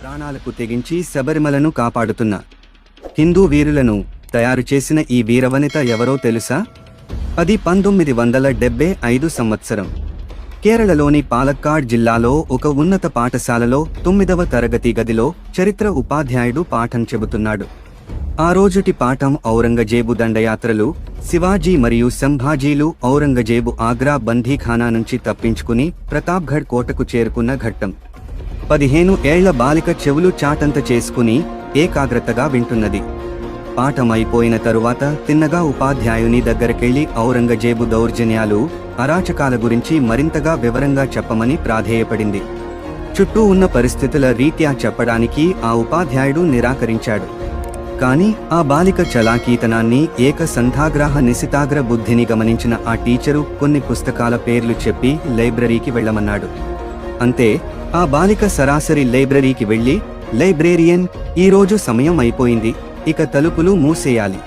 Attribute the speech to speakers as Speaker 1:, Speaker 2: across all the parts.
Speaker 1: ప్రాణాలకు తెగించి శబరిమలను కాపాడుతున్న హిందూ వీరులను తయారు చేసిన ఈ వీరవనిత ఎవరో తెలుసా? అది పంతొమ్మిది వందల డెబ్బై ఐదు సంవత్సరం. కేరళలోని పాలక్కాడ్ జిల్లాలో ఒక ఉన్నత పాఠశాలలో తొమ్మిదవ తరగతి గదిలో చరిత్ర ఉపాధ్యాయుడు పాఠం చెబుతున్నాడు. ఆ రోజుటి పాఠం ఔరంగజేబు దండయాత్రలు శివాజీ మరియు సంభాజీలు ఔరంగజేబు ఆగ్రా బందీఖానా నుంచి తప్పించుకుని ప్రతాప్గఢ్ కోటకు చేరుకున్న ఘట్టం. పదిహేను ఏళ్ళ బాలిక చెవులు చాటంత చేసుకుని ఏకాగ్రతగా వింటున్నది. పాఠం అయిపోయిన తరువాత తిన్నగా ఉపాధ్యాయుని దగ్గరకెళ్ళి ఔరంగజేబు దౌర్జన్యాలు అరాచకాల గురించి మరింతగా వివరంగా చెప్పమని ప్రాధేయపడింది. చుట్టూ ఉన్న పరిస్థితుల రీత్యా చెప్పడానికి ఆ ఉపాధ్యాయుడు నిరాకరించాడు. కానీ ఆ బాలిక చలాకీతనాన్ని ఏక సంధాగ్రాహ నిశితాగ్ర బుద్ధిని గమనించిన ఆ టీచరు కొన్ని పుస్తకాల పేర్లు చెప్పి లైబ్రరీకి వెళ్ళమన్నాడు. అంతే ఆ బాలిక సరాసరి లైబ్రరీకి వెళ్ళి లైబ్రేరియన్ ఈరోజు సమయం అయిపోయింది ఇక తలుపులు మూసేయాలి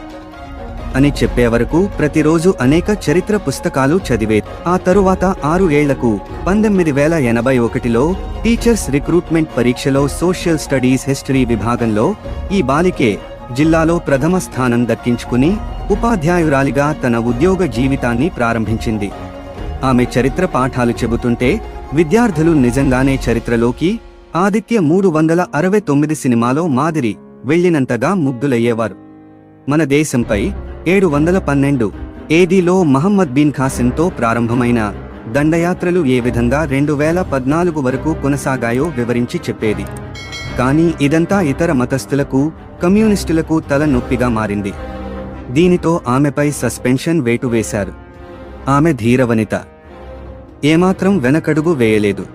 Speaker 1: అని చెప్పే వరకు ప్రతిరోజు అనేక చరిత్ర పుస్తకాలు చదివే ఆ తరువాత ఆరు ఏళ్ళకు పంతొమ్మిది వేల ఎనభై ఒకటిలో టీచర్స్ రిక్రూట్మెంట్ పరీక్షలో సోషల్ స్టడీస్ హిస్టరీ విభాగంలో ఈ బాలికే జిల్లాలో ప్రథమ స్థానం దక్కించుకుని ఉపాధ్యాయురాలిగా తన ఉద్యోగ జీవితాన్ని ప్రారంభించింది. ఆమె చరిత్ర పాఠాలు చెబుతుంటే విద్యార్థులు నిజంగానే చరిత్రలోకి ఆదిత్య మూడు వందల అరవై తొమ్మిది సినిమాలో మాదిరి వెళ్ళినంతగా ముగ్ధులయ్యేవారు. మన దేశంపై ఏడు వందల పన్నెండు ఏదీలో మహమ్మద్ బిన్ ఖాసిన్తో ప్రారంభమైన దండయాత్రలు ఏ విధంగా రెండు వేల పద్నాలుగు వరకు కొనసాగాయో వివరించి చెప్పేది. కానీ ఇదంతా ఇతర మతస్థులకు కమ్యూనిస్టులకు తల నొప్పిగా మారింది. దీనితో ఆమెపై సస్పెన్షన్ వేటు వేశారు. ఆమె ధీరవనిత. ఏమాత్రం వెనకడుగు వేయలేదు.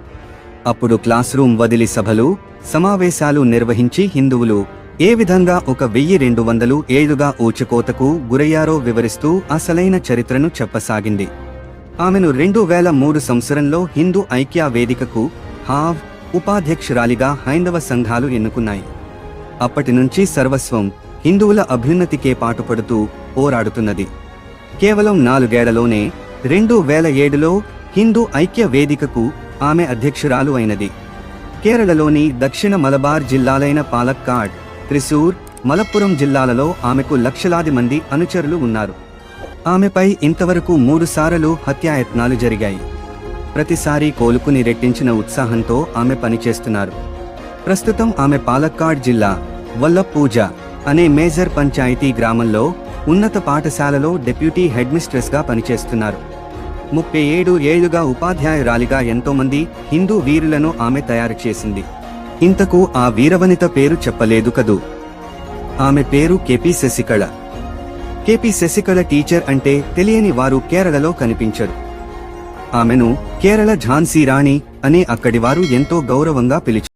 Speaker 1: అప్పుడు క్లాస్ రూమ్ వదిలి సభలు సమావేశాలు నిర్వహించి హిందువులు ఏ విధంగా ఒక వెయ్యి రెండు వందలు ఏడుగా ఊచకోతకు గురయ్యారో వివరిస్తూ అసలైన చరిత్రను చెప్పసాగింది. ఆమెను రెండు వేల మూడు సంవత్సరంలో హిందూ ఐక్య వేదికకు హావ్ ఉపాధ్యక్షురాలిగా హైందవ సంఘాలు ఎన్నుకున్నాయి. అప్పటి నుంచి సర్వస్వం హిందువుల అభ్యున్నతికే పాటుపడుతూ పోరాడుతున్నది. కేవలం నాలుగేళ్ళలోనే రెండు వేల ఏడులో హిందూ ఐక్య వేదికకు ఆమె అధ్యక్షురాలు అయినది. కేరళలోని దక్షిణ మలబార్ జిల్లాలైన పాలక్కాడ్ త్రిశూర్ మలప్పురం జిల్లాలలో ఆమెకు లక్షలాది మంది అనుచరులు ఉన్నారు. ఆమెపై ఇంతవరకు మూడుసార్లు హత్యాయత్నాలు జరిగాయి. ప్రతిసారి కోలుకుని రెట్టించిన ఉత్సాహంతో ఆమె పనిచేస్తున్నారు. ప్రస్తుతం ఆమె పాలక్కాడ్ జిల్లా వల్లపూజ అనే మేజర్ పంచాయతీ గ్రామంలో ఉన్నత పాఠశాలలో డెప్యూటీ హెడ్ మిస్ట్రెస్గా పనిచేస్తున్నారు. ముప్పై ఏడు ఏళ్ళుగా ఉపాధ్యాయురాలిగా ఎంతోమంది హిందూ వీరులను ఆమె తయారు చేసింది. ఇంతకు ఆ వీరవనిత పేరు చెప్పలేదు కదూ? ఆమె పేరు KP Sasikala. KP Sasikala teacher అంటే తెలియని వారు కేరళలో కనిపించరు. ఆమెను కేరళ ఝాన్సీ రాణి అనే అక్కడి వారు ఎంతో గౌరవంగా పిలిచారు.